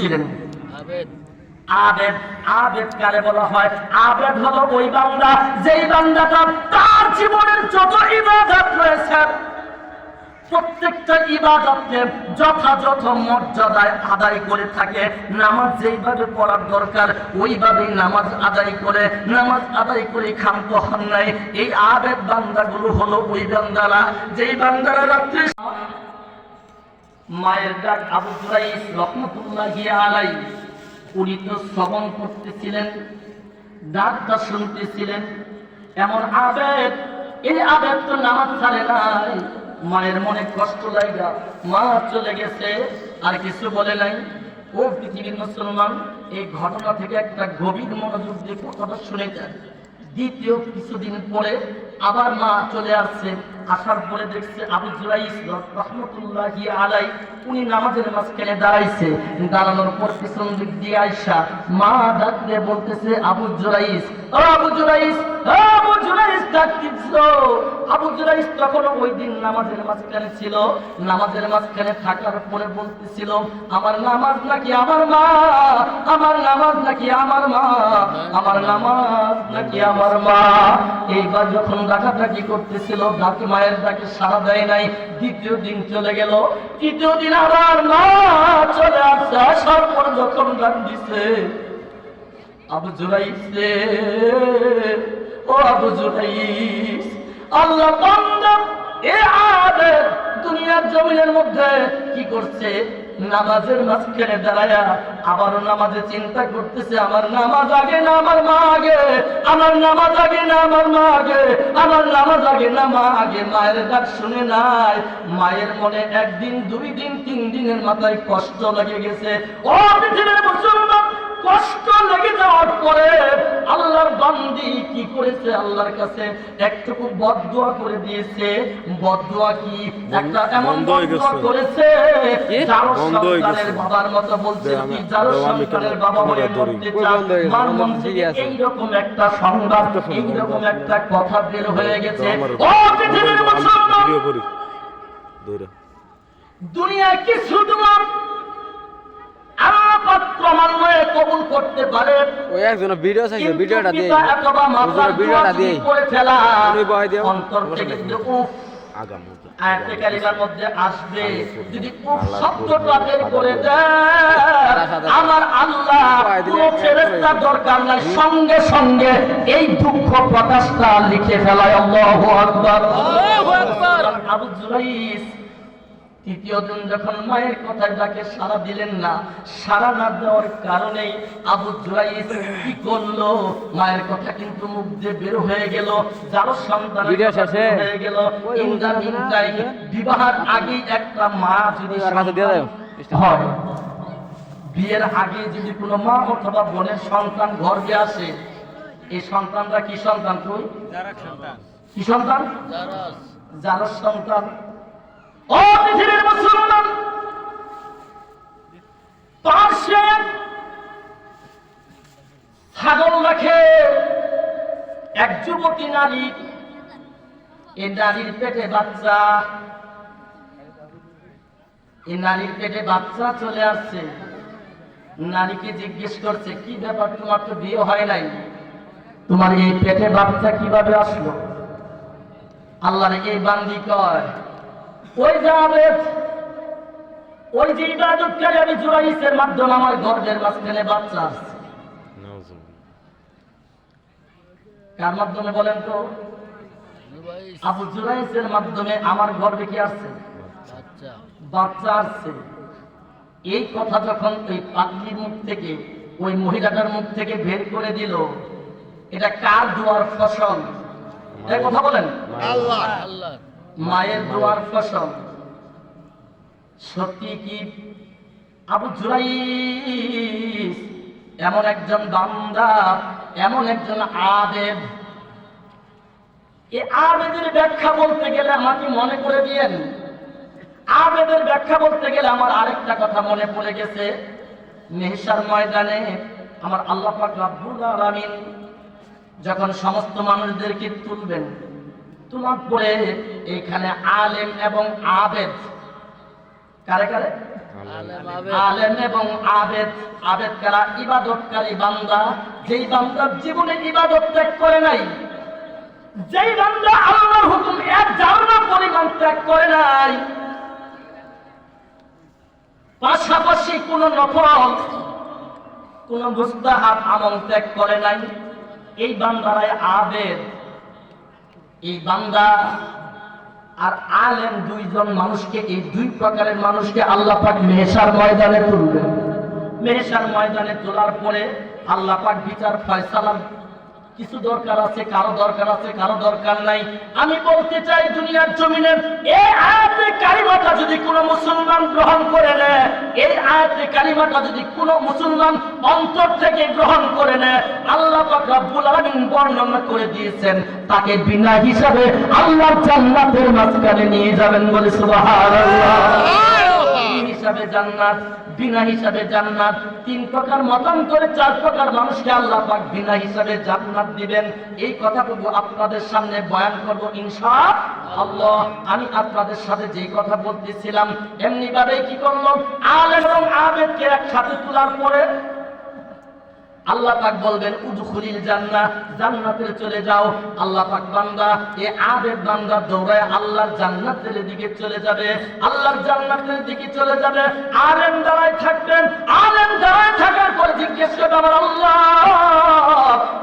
ছিলেন আবেদ আবেদ কারে বলা হয়, আবেদ হলো ওই বান্দা, যেই বান্দাটা তার জীবনের যত ইবাদত রয়েছে, প্রত্যেকটা ইবাদতকে যথাযথ মর্যাদায় আদায় করে থাকে। নামাজ যেইভাবে পড়ার দরকার, ওইভাবেই নামাজ আদায় করে। নামাজ আদায় করে ক্ষান্ত হন নাই। এই আবেদ বান্দাগুলো হলো ওই বান্দারা। যেই বান্দারা রাত্রে মায়ের ডাক আবু জুরাইস রহমতুল্লাহি আলাই উনি তো শ্রবণ করতেছিলেন, ডাকটা শুনতেছিলেন। এমন আবেগ, এই আবেগ তো নামাজ ছাড়ে নাই। মায়ের মনে কষ্ট লাগা, মা চলে গেছে, আর কিছু বলে নাই। ও পৃথিবীর মুসলমান, এই ঘটনা থেকে একটা গভীর মনোযোগ দিয়ে কথাটা শুনে যায় দ্বিতীয় কিছুদিন পরে আবার মা চলে আসছে। আসার পরে দেখছে আবু জুরাইস রহমতুল্লাহ আলাই, উনি নামাজের মাঝখানে দাঁড়াইছে। দাঁড়ানোর পর পিছন দিক দিয়ে আইসা মা ডাকলে বলতেছে, আবু জুরাইস ও আবু জুরাইস আবু আবু জুরাইস তখন ওই দিন নামাজের মাঝখানে ছিল, নামাজের মাঝখানে থাকার পরে বলতেছিল, আমার নামাজ নাকি আমার মা? আমার নামাজ নাকি আমার মা? আমার নামাজ নাকি আমার মা? এইবার যখন ডাকাডাকি করতেছিল, ডাকে মায়ের ডাকে সারা দেয় নাই, দ্বিতীয় দিন চলে গেল। তৃতীয় দিন আবার মা চলে আসছে আসার পর যখন ডাক দিছে, আবু জুরাইস ও আবু জুরাইস আল্লাহ এ দুনিয়ার জমিনের মধ্যে কি করছে? নামাজের মাঝখানে দাঁড়ায়া নামাজে চিন্তা করতেছে, আমার নামাজ আগে না, আমার মা আগে, আমার নামাজ আগে না, আমার মা আগে, আমার নামাজ আগে না, মা আগে। মায়ের ডাক শুনে নাই, মায়ের মনে একদিন, দুই দিন, তিন দিনের মাথায় কষ্ট লেগে গেছে। ও পৃথিবীর মুসলমান! কষ্ট লেগে যাওয়ার পরে আল্লাহর বান্দি কি করেছে? আল্লাহর কাছে একটুকু বদদোয়া করে দিয়েছে। বদদোয়া কি? একটা এমন বদদোয়া করেছে যারো সন্তানের বাবার মতো বলছে কি যারো সন্তানের বাবা গেছে? মার মন থেকে এইরকম একটা সংবাদ এইরকম একটা কথা বের হয়ে গেছে। ও পৃথিবীর মুসলমান দুনিয়া কি শুধু ক্রমান্বয়ে কবুল করতে পারে। ওই একজন ভিডিও চাইছে ভিডিওটা দিয়ে। ভিডিওটা দিয়ে। করে ফেলা। তুমি বয় দিও। অন্তর থেকে উফ। আগাম আয়াতে কারিমার মধ্যে আসবে। যদি উফ শব্দটা বের করে দেয় আমার আল্লাহ কোনো ফেরেশতা দরকার নাই। সঙ্গে সঙ্গে এই দুঃখ প্রকাশটা লিখে ফেলায়। আল্লাহু আকবার। আল্লাহু আকবার। আবু জুরাইস তৃতীয় দিন যখন মায়ের কথায় তাকে সাড়া দিলেন না সাড়া না দেওয়ার কারণেই আবু জুরাইস কি করল? মায়ের কথা কিন্তু মুখ দিয়ে বের হয়ে গেল যারো সন্তান হয়ে গেল। বিবাহের আগে একটা মা যদি হয় বিয়ের আগে যদি কোনো মা অথবা বোনের সন্তান গর্ভে আসে এই সন্তানটা কি সন্তান তুই? কি সন্তান? যার সন্তান। ছাগল রাখে এক যুবতী নারী। এই নারীর পেটে বাচ্চা। এই নারীর পেটে বাচ্চা চলে আসছে। নারীকে জিজ্ঞেস করছে, কি ব্যাপার, তোমার তো বিয়ে হয় নাই? তোমার এই পেটে বাচ্চা কীভাবে আসলো? আল্লাহর এই বান্দি কয় ওই যাবে ওই যে ইবাদতকারী আমি জুরাইসের মাধ্যমে আমার গর্ভের মাঝখানে বাচ্চা আসছে। কার মাধ্যমে বলেন তো? আবু জুরাইসের মাধ্যমে আমার গর্ভে কি আসছে? বাচ্চা। আসছে। এই কথা যখন ওই পাত্রীর মুখ থেকে ওই মহিলাটার মুখ থেকে বের করে দিল এটা কার দোয়ার ফসল? কথা বলেন। মায়ের দোয়ার ফসল। সত্যি কি আবু জুরাইস এমন একজন বান্দা, এমন একজন আবেদ? এই আবেদের ব্যাখ্যা বলতে গেলে আমাকে মনে করে দিয়েন। আবেদের ব্যাখ্যা বলতে গেলে আমার আরেকটা কথা মনে পড়ে গেছে। মেহসার ময়দানে আমার আল্লাহ পাক রাব্বুল যখন সমস্ত মানুষদেরকে তুলবেন তোলার পরে এখানে আলেম এবং আবেদ। কারে কারে? আলেম এবং আবেদ। আবেদ কারা? ইবাদতকারী বান্দা। যেই বান্দার জীবনে ইবাদত ত্যাগ করে নাই যেই বান্দা আল্লাহর হুকুম এক জানা পরিমাণ ত্যাগ করে নাই পাশাপাশি কোন নফল কোন মুস্তাহাব আমল ত্যাগ করে নাই এই বান্দারাই আবেদ। এই বান্দা আর আলেম দুইজন মানুষকে, এই দুই প্রকারের মানুষকে আল্লাহ পাক মেহসার ময়দানে তুলবেন। মেহসার ময়দানে তোলার পরে আল্লাহ পাক বিচার ফয়সালা কিছু দরকার আছে, কারও দরকার আছে, কারও দরকার নাই। আমি বলতে চাই, দুনিয়ার জমিনে এই আয়াতে কালিমাটা যদি কোনো মুসলমান গ্রহণ করে নেয়, এই আয়াতে কালিমাটা যদি কোনো মুসলমান অন্তর থেকে গ্রহণ করে নেয়, আল্লাহ পাক রব্বুল আলামিন বর্ণনা করে দিয়েছেন, তাকে বিনা হিসাবে আল্লাহর জান্নাতের মাঝখানে নিয়ে যাবেন বলে সুবহানাল্লাহ। হিসাবে জান্নাত, বিনা হিসাবে জান্নাত, তিন প্রকার মতান্তরে চার প্রকার মানুষকে আল্লাহ পাক বিনা হিসাবে জান্নাত দিবেন। এই কথাটুকু আপনাদের সামনে বয়ান করব ইনশা আল্লাহ আমি আপনাদের সাথে যে কথা বলতেছিলাম এমনি ভাবে কি করল? আলেম এবং আবেদকে একসাথে তোলার পরে আল্লাহ পাক বলবেন চলে যাও। আল্লাহ পাক বান্দা, এ আবেদ বান্দা দৌড়ায় আল্লাহর জান্নাতের দিকে চলে যাবে। আল্লাহর জান্নাতের দিকে চলে যাবে। আলেম দাঁড়ায় থাকবেন। আলেম দাঁড়ায় থাকার পর জিজ্ঞেস করবে, আমার আল্লাহ,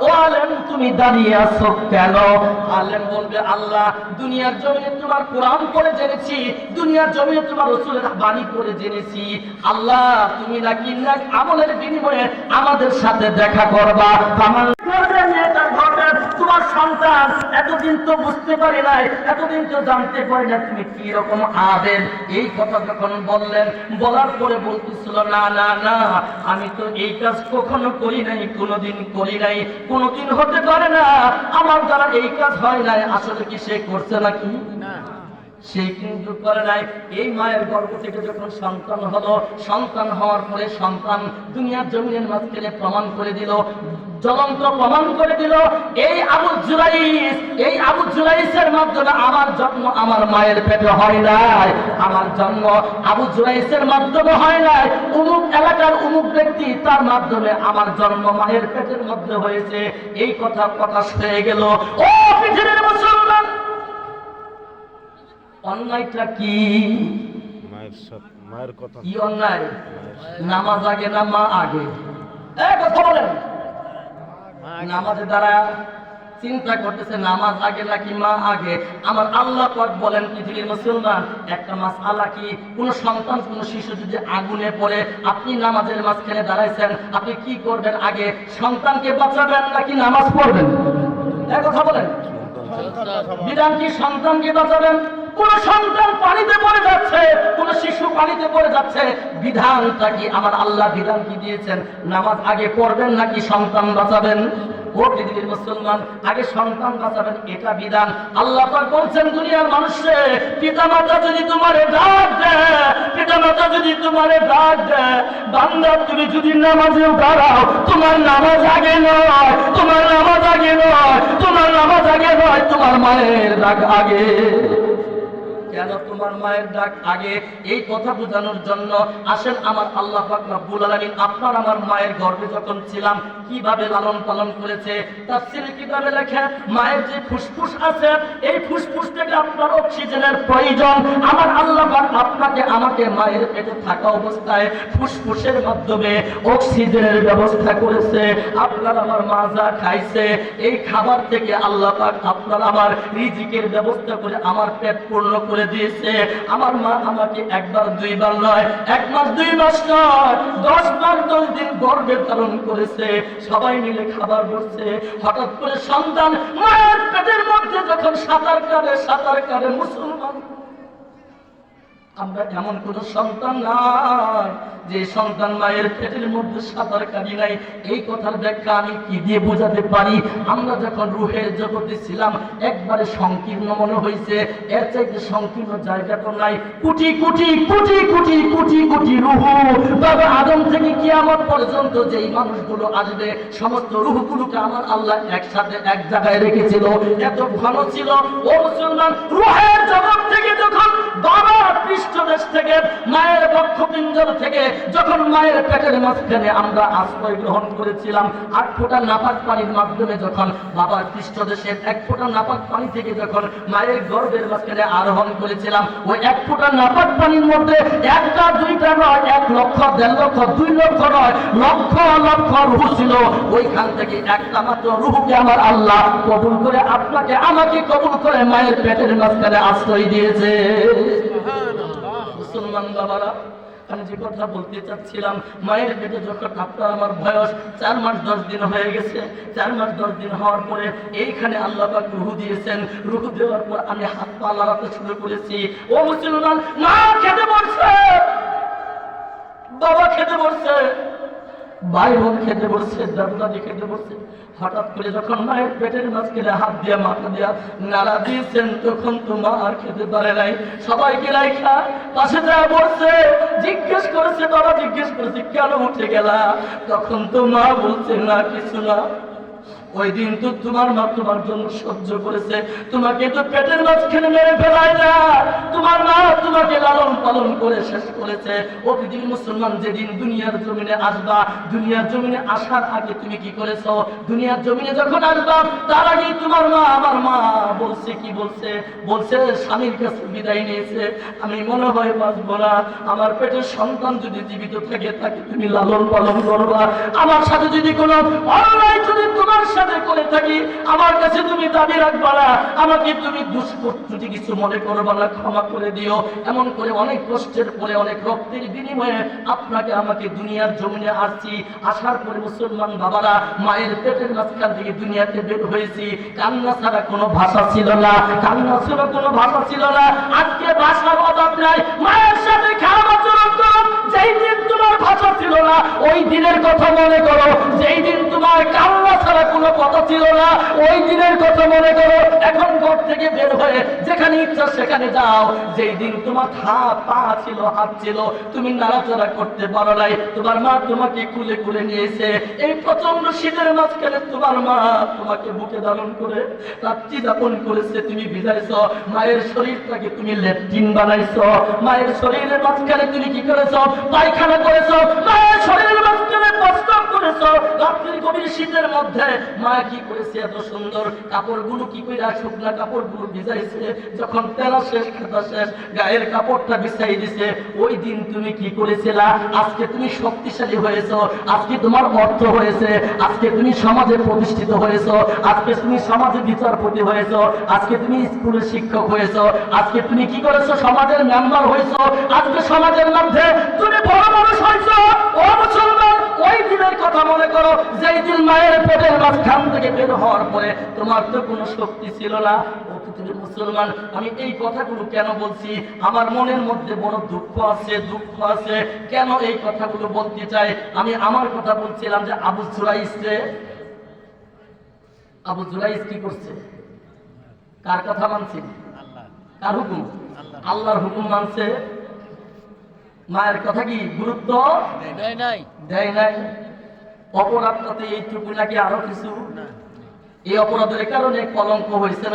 ও আলেম, তুমি দাঁড়িয়ে আছো কেন? আলেম বলবে, আল্লাহ, দুনিয়ার জমিনে তোমার কোরআন পড়ে জেনেছি, দুনিয়ার জমিনে তোমার রসুলের বাণী পড়ে জেনেছি। আল্লাহ, তুমি নাকি আমলের বিনিময়ে আমাদের সাথে দেখা করবা। আমার এই কথা বললেন, বলার পরে না না না, আমি তো এই কাজ কখনো করি নাই, কোনোদিন করি নাই, কোনোদিন হতে পারে না। আমার দ্বারা এই কাজ হয় নাই, আসলে কি সে করছে নাকি? সে কিন্তু করে নাই। এই মায়ের থেকে যখন সন্তান হলো, সন্তান হওয়ার পরে সন্তান দুনিয়ার জমিনের মাঝখানে প্রমাণ করে দিল, জ্বলন্ত প্রমাণ করে দিল, এই আবু জুরাইস এই আবু জুরাইসের মাধ্যমে আমার জন্ম আমার মায়ের পেটে হয় নাই। আমার জন্ম আবু জুরাইসের মাধ্যমে হয় নাই। উমুক এলাকার উমুক ব্যক্তি তার মাধ্যমে আমার জন্ম মায়ের পেটের মধ্যে হয়েছে। এই কথা প্রকাশ হয়ে গেল। ও পৃথিবীর মুসলমান! অন্যায়টা কি? মায়ের সাথে মায়ের কথা। কি অন্যায়? নামাজ আগে না মা আগে? কথা বলেন। নামাজের দ্বারা চিন্তা করতেছে নামাজ আগে নাকি মা আগে? আমার আল্লাহ পাক বলেন পৃথিবীর মুসলমান একটা মাস আল্লাহ কি? কোন সন্তান কোন শিশু যদি আগুনে পড়ে আপনি নামাজের মাঝখানে দাঁড়াইছেন আপনি কি করবেন আগে? সন্তানকে বাঁচাবেন নাকি নামাজ পড়বেন? কথা বলেন। বিধান কি সন্তানকে বাঁচাবেন? কোন সন্তান পানিতে পড়ে যাচ্ছে, কোন শিশু পানিতে পড়ে যাচ্ছে, বিধানটা কি? আমার আল্লাহ বিধান কি দিয়েছেন? নামাজ আগে পড়বেন নাকি সন্তান বাঁচাবেন? ও পৃথিবীর মুসলমান, আগে সন্তান বাঁচাবেন, এটা বিধান। আল্লাহ পাক বলছেন, দুনিয়ার মানুষে পিতা মাতা যদি তোমারে ডাক দেয় পিতা মাতা যদি তোমারে ডাক দেয়, বান্দা তুমি যদি নামাজেও দাঁড়াও, তোমার নামাজ আগে নয়, তোমার নামাজ আগে নয়, তোমার নামাজ আগে নয়, তোমার মায়ের ডাক আগে। কেন তোমার মায়ের ডাক আগে এই কথা বোঝানোর জন্য আসেন আমার আল্লাহ পাক রব্বুল আপনার আমার মায়ের গর্ভে যখন ছিলাম, কীভাবে লালন পালন করেছে, তাফসীরে কীভাবে লেখে, মায়ের যে ফুসফুস আছে, এই ফুসফুস থেকে আপনার অক্সিজেনের প্রয়োজন। আমার আল্লাহ আপনাকে আমাকে মায়ের পেটে থাকা অবস্থায় ফুসফুসের মাধ্যমে অক্সিজেনের ব্যবস্থা করেছে। আপনার আমার মা যা খাইছে, এই খাবার থেকে আল্লাহ পাক আপনার আমার রিজিকের ব্যবস্থা করে আমার পেট পূর্ণ করে দিয়েছে। আমার মা আমাকে একবার, দুইবার নয় এক মাস দুই মাস নয় দশ বার দশ দিন গর্বে ধারণ করেছে। সবাই মিলে খাবার করছে হঠাৎ করে সন্তান মায়ের পেটের মধ্যে যখন সাঁতার কাটে সাঁতার কাটে মুসলমান। আমরা এমন কোন সন্তান নাই, যে সন্তান মায়ের পেটের মধ্যে সাঁতার কাটি নাই। এই কথার ব্যাখ্যা আমি কি দিয়ে বোঝাতে পারি? আমরা যখন রুহের জগতে ছিলাম, একবারে সংকীর্ণ মনে হয়েছে এর চাইতে সংকীর্ণ জায়গা তো নাই। কোটি কোটি কোটি কোটি কোটি কোটি রুহু। তবে আদম থেকে কিয়ামত পর্যন্ত যেই মানুষগুলো আসবে, সমস্ত রুহগুলোকে আমার আল্লাহ একসাথে এক জায়গায় রেখেছিল। এত ঘন ছিল। ও মুসলমান, রুহের জগৎ থেকে যখন বাবা পৃষ্ঠদেশ থেকে, মায়ের বক্ষপিঞ্জর থেকে, যখন মায়ের পেটের মাঝখানে আমরা আশ্রয় গ্রহণ করেছিলাম, আট ফোঁটা নাপাক পানির মাধ্যমে যখন বাবার পৃষ্ঠদেশের এক ফোঁটা নাপাক পানি থেকে যখন মায়ের গর্ভের মাঝখানে আরোহণ করেছিলাম, ওই এক ফোঁটা নাপাক পানির মধ্যে একটা, দুইটা নয়, এক লক্ষ, দেড় লক্ষ, দুই লক্ষ নয়, লক্ষ লক্ষ রুহ ছিল। ওইখান থেকে একটা মাত্র রুহকে আমার আল্লাহ কবুল করে আপনাকে, আমাকে কবুল করে মায়ের পেটের মাঝখানে আশ্রয় দিয়েছে। মুসলমান বাবারা আমি যে কথা বলতে চাচ্ছিলাম, মায়ের পেটে যখন আপনার আমার বয়স চার মাস দশ দিন হয়ে গেছে, চার মাস দশ দিন হওয়ার পরে এইখানে আল্লাহ রুহু দিয়েছেন। রুহু দেওয়ার পর আমি হাত পা লাগাতে শুরু করেছি। ও মুসলমান, মা খেতে পড়ছে বাবা খেতে বসছে। ভাই বোন খেতে বসছে দাদু দাদি খেতে বসছে। হঠাৎ করে যখন মায়ের পেটের মাঝখানে হাত দিয়ে মাথা দিয়া নাড়া দিয়েছেন, তখন তো মা আর খেতে পারে নাই। সবাইকে রাইখা পাশে যা বসছে, জিজ্ঞেস করেছে, বাবা জিজ্ঞেস করেছে, কেন উঠে গেলা? তখন তো মা বলছে, না, কিছু না। ওই দিন তো তোমার মা তোমার জন্য সহ্য করেছে। তোমাকে তো পেটের মাঝখানে মেরে ফেলায় না। তোমার মা তোমাকে লালন পালন করে শেষ করেছে। ও মুসলমান যেদিন দুনিয়ার জমিনে আসবা, দুনিয়ার জমিনে আসার আগে তুমি কি করেছ? দুনিয়ার জমিনে যখন আসবা, তার আগেই তোমার মা আমার মা বলছে, কি বলছে? বলছে, স্বামীর কাছে বিদায় নিয়েছে। আমি মনে হয় বাঁচবো না। আমার পেটের সন্তান যদি জীবিত থাকে, তাকে তুমি লালন পালন করবা। আমার সাথে যদি কোনো যদি তোমার সাথে করে থাকি, আমার কাছে তুমি দাবি রাখবা না, আমাকে তুমি দুষ্কর যদি কিছু মনে করবা না, ক্ষমা করে দিও। এমন করে অনেক কষ্টের পরে, অনেক রক্তের বিনিময়ে আপনাকে আমাকে দুনিয়ার জমিনে আসছি আসার পরে মুসলমান বাবারা, মায়ের পেটের মাঝখান থেকে দুনিয়াতে বের হয়েছি। কান্না ছাড়া কোনো ভাষা ছিল না, কান্না ছাড়া কোনো ভাষা ছিল না। আজকে ভাষার অভাব নাই, মায়ের না, ওই দিনের কথা মনে করো। যেই দিন তোমার কান্না ছাড়া কোনো কথা ছিল না, ওই দিনের কথা মনে করো। এখন ঘর থেকে বের হয়ে যেখানে ইচ্ছা সেখানে যাও। যেই দিন তোমার হাত পা ছিল, হাত ছিল, তুমি নাড়াচাড়া করতে পারো নাই, তোমার মা তোমাকে কুলে কুলে নিয়েছে। এই প্রচণ্ড শীতের মাঝখানে তোমার মা তোমাকে বুকে ধারণ করে, রাত্রি যাপন করেছে, তুমি ভিজাইছ। মায়ের শরীরটাকে তুমি ল্যাট্রিন বানাইছ। মায়ের শরীরের মাঝখানে তুমি কি করেছ? পায়খানা করেছ। মায়ের শরীরের মাঝখানে করেছ, রাত্রির গভীর শীতের মধ্যে মা কি করেছে এত সুন্দর? কাপড়গুলো কি করে শুকনা কাপড়গুলো ভিজাইছে? যখন তেলা শেষ শেষ, গায়ের কাপড়টা বিছাই দিছে, ওই দিন তুমি কি করেছিলা? আজকে তুমি শক্তিশালী হয়েছ, আজকে তোমার অর্থ হয়েছে, আজকে তুমি সমাজে প্রতিষ্ঠিত হয়েছ, আজকে তুমি সমাজে বিচারপতি হয়েছ, আজকে তুমি স্কুলের শিক্ষক হয়েছ, আজকে তুমি কি করেছ? সমাজের মেম্বার হয়েছ, আজকে সমাজের মধ্যে তুমি বড় মানুষ হয়েছ ও মুসলমান ওই দিনের কথা মনে করো যেই দিন মায়ের পেটের মাঝখান থেকে বের হওয়ার পরে তোমার তো কোনো শক্তি ছিল না। মুসলমান আমি এই কথাগুলো কেন বলছি? আমার মনের মধ্যে বড় দুঃখ আছে দুঃখ আছে। কেন এই কথাগুলো বলতে চাই? আমি আমার কথা বলছিলাম যে আবু জুরাইসে আবু জুরাইস কি করছে? কার কথা মানছে? কার হুকুম? আল্লাহর হুকুম মানছে? মায়ের কথা কি গুরুত্ব? দেয় নাই। অপরাধটাতে এইটুকু নাকি আরও কিছু? এই অপরাধের কারণে কলঙ্ক হয়েছে